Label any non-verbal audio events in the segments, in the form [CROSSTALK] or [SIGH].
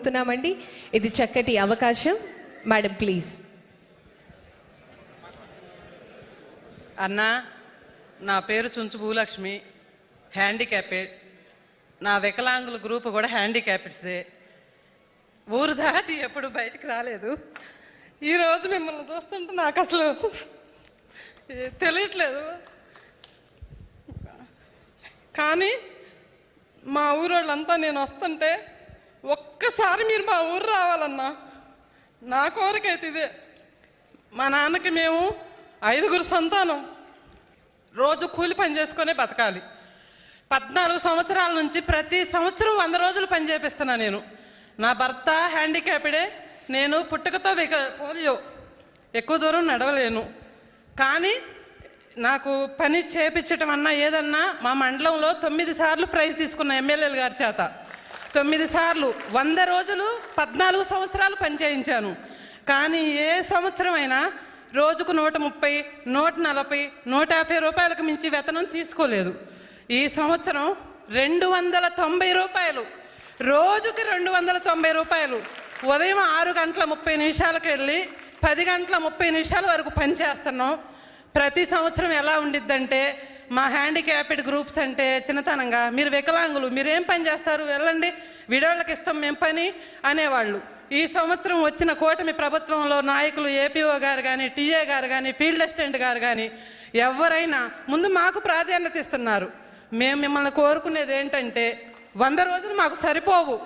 కోరుతున్నామండి ఇది చక్కటి అవకాశం. Madam please. అన్న నా పేరు చుంచు భూలక్ష్మి. హ్యాండిక్యాపెడ్. నా వికలాంగుల గ్రూప్ కూడా హ్యాండిక్యాపెడ్స్దే. ఊరు దాటి ఎప్పుడు బయటికి రాలేదు. ఈరోజు మిమ్మల్ని చూస్తుంటే నాకు అసలు తెలియట్లేదు. కానీ మా ఊరు వాళ్ళంతా నేను వస్తుంటే ఒక్కసారి మీరు మా ఊరు రావాలన్నా నా కోరిక అయితే ఇదే. మా నాన్నకి మేము ఐదుగురు సంతానం. రోజు కూలి పని చేసుకొని బతకాలి. పద్నాలుగు సంవత్సరాల నుంచి ప్రతి సంవత్సరం వంద రోజులు పని చేపిస్తున్నా నేను. నా భర్త హ్యాండిక్యాప్డే. నేను పుట్టుకతో విక పోలియో. ఎక్కువ దూరం నడవలేను. కానీ నాకు పని చేపించటం అన్నా ఏదన్నా మా మండలంలో తొమ్మిది సార్లు ప్రైజ్ తీసుకున్న ఎమ్మెల్యేలు గారి చేత. తొమ్మిది సార్లు వంద రోజులు పద్నాలుగు సంవత్సరాలు పనిచేయించాను. కానీ ఏ సంవత్సరం అయినా రోజుకు నూట ముప్పై నూట నలభై నూట యాభై రూపాయలకు మించి వేతనం తీసుకోలేదు. ఈ సంవత్సరం రెండు వందల తొంభై రూపాయలు. రోజుకి రెండు వందల తొంభై రూపాయలు. ఉదయం ఆరు గంటల ముప్పై నిమిషాలకు వెళ్ళి పది గంటల ముప్పై నిమిషాల వరకు పనిచేస్తున్నాం ప్రతి సంవత్సరం ఎలా ఉండిద్దంటే మా హ్యాండిక్యాప్డ్ గ్రూప్స్ అంటే చిన్నతనంగా మీరు వికలాంగులు మీరేం పని చేస్తారు? వెళ్ళండి విడోళ్ళకి ఇస్తాం మేము పని అనేవాళ్ళు. ఈ సంవత్సరం వచ్చిన కూటమి ప్రభుత్వంలో నాయకులు ఏపీఓ గారు కానీ టీఏ గారు కానీ ఫీల్డ్ అసిస్టెంట్ గారు కానీ ఎవరైనా ముందు మాకు ప్రాధాన్యత ఇస్తున్నారు. మేము మిమ్మల్ని కోరుకునేది ఏంటంటే వంద రోజులు మాకు సరిపోవు.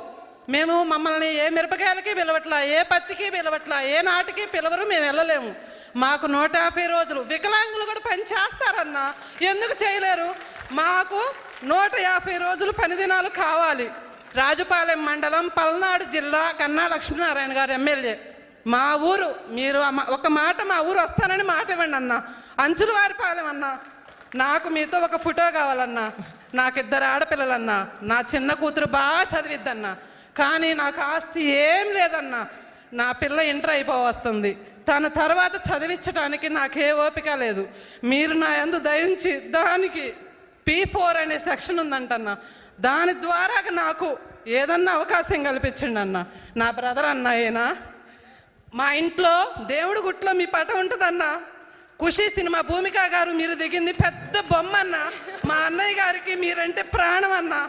మేము మమ్మల్ని ఏ మిరపకాయలకి పిలవట్లా ఏ పత్తికి పిలవట్లా ఏ నాటికి పిలవరు మేము వెళ్ళలేము. మాకు నూట యాభై రోజులు వికలాంగులు కూడా పని చేస్తారన్నా. ఎందుకు చేయలేరు? మాకు నూట యాభై రోజులు పనిదినాలు కావాలి. రాజుపాలెం మండలం పల్నాడు జిల్లా కన్నా లక్ష్మీనారాయణ గారు ఎమ్మెల్యే. మా ఊరు మీరు ఒక మాట మా ఊరు వస్తానని మాట ఇవ్వండి అన్న. అంచులవారిపాలెం అన్న. నాకు మీతో ఒక ఫోటో కావాలన్నా. నాకు ఇద్దరు ఆడపిల్లలన్నా. నా చిన్న కూతురు బాగా చదివిద్దన్నా. కానీ నాకు ఆస్తి ఏం లేదన్నా. నా పిల్ల ఇంటర్ అయిపోవస్తుంది తన తర్వాత చదివించడానికి నాకే ఓపిక లేదు. మీరు నా యందు దయించి దానికి పీ ఫోర్ అనే సెక్షన్ ఉందంటన్న. దాని ద్వారా నాకు ఏదన్నా అవకాశం కల్పించండి అన్న నా బ్రదర్ అన్నాయేనా మా ఇంట్లో దేవుడి గుట్లో మీ పట ఉంటుందన్న. ఖుషి సినిమా భూమిక గారు మీరు దిగింది పెద్ద బొమ్మ అన్న మా అన్నయ్య గారికి మీరంటే ప్రాణం అన్నా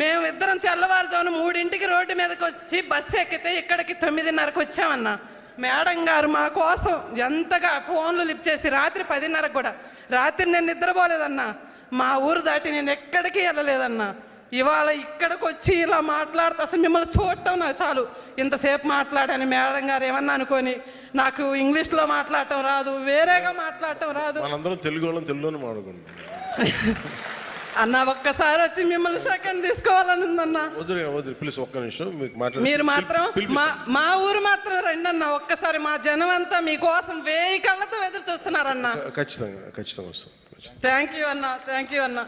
మేము ఇద్దరం తెల్లవారుజామున మూడింటికి రోడ్డు మీదకి వచ్చి బస్సు ఎక్కితే ఇక్కడికి తొమ్మిదిన్నరకు వచ్చామన్న. మేడం గారు మా కోసం ఎంతగా ఫోన్లు లిఫ్ట్ చేసి రాత్రి పదిన్నరకు కూడా. రాత్రి నేను నిద్రపోలేదన్నా. మా ఊరు దాటి నేను ఎక్కడికి వెళ్ళలేదన్నా. ఇవాళ ఇక్కడికి వచ్చి ఇలా మాట్లాడితే అసలు మిమ్మల్ని చూడటం నాకు చాలు. ఇంతసేపు మాట్లాడాను మేడం గారు ఏమన్నా అనుకొని. నాకు ఇంగ్లీష్లో మాట్లాడటం రాదు వేరేగా మాట్లాడటం రాదు. మనందరం తెలుగు వాళ్ళం తెలుగులోనే మాట్లాడుకుంటాం [LAUGHS] అన్న ఒక్కసారి వచ్చి మిమ్మల్ని సెకండ్ తీసుకోవాలని ఉందన్న వద్దు వద్దు ప్లీజ్ ఒక్క నిమిషం మీకు మాట్లాడ మీరు మాత్రం మా మా ఊరు మాత్రం రండి అన్న ఒక్కసారి మా జనం అంతా మీకోసం వేయి కళ్ళతో ఎదురు చూస్తున్నారన్న. ఖచ్చితంగా ఖచ్చితంగా వస్తాం ఖచ్చితంగా. థ్యాంక్ యూ అన్న థ్యాంక్ యూ అన్న.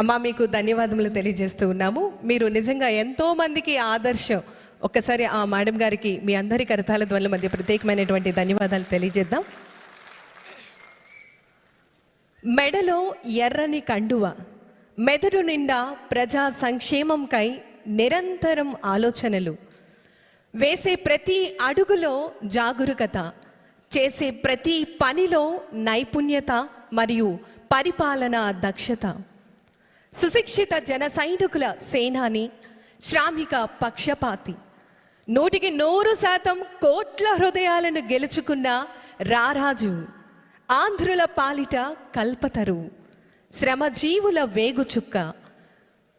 అమ్మా మీకు ధన్యవాదములు తెలియజేస్తూ ఉన్నాము. మీరు నిజంగా ఎంతో మందికి ఆదర్శం. ఒక్కసారి ఆ మేడం గారికి మీ అందరి కరతాల ధ్వనుల మధ్య ప్రత్యేకమైనటువంటి ధన్యవాదాలు తెలియజేద్దాం. మెడలో ఎర్రని కండువ మెదడు నిండా ప్రజా సంక్షేమంకై నిరంతరం ఆలోచనలు. వేసే ప్రతి అడుగులో జాగరూకత చేసే ప్రతి పనిలో నైపుణ్యత మరియు పరిపాలన దక్షత. సుశిక్షిత జన సైనికుల సేనాని శ్రామిక పక్షపాతి. నూటికి నూరు శాతం కోట్ల హృదయాలను గెలుచుకున్న రారాజు. ఆంధ్రుల పాలిట కల్పతరు శ్రమజీవుల వేగుచుక్క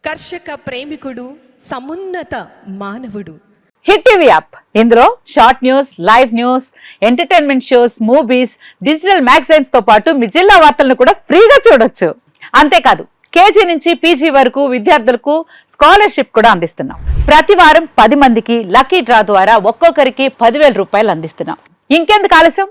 కర్షక ప్రేమికుడు సమున్నత మానవుడు. Hit TV app. ఇందులో short news live news entertainment shows movies digital మ్యాగజైన్స్తో పాటు మీ జిల్లా వార్తలను కూడా ఫ్రీగా చూడొచ్చు. అంతేకాదు కేజీ నుంచి పీజీ వరకు విద్యార్థులకు స్కాలర్షిప్ కూడా అందిస్తున్నాం. ప్రతి వారం పది మందికి లక్కీ డ్రా ద్వారా ఒక్కొక్కరికి పదివేల రూపాయలు అందిస్తున్నాం. ఇంకెందుకు ఆలస్యం?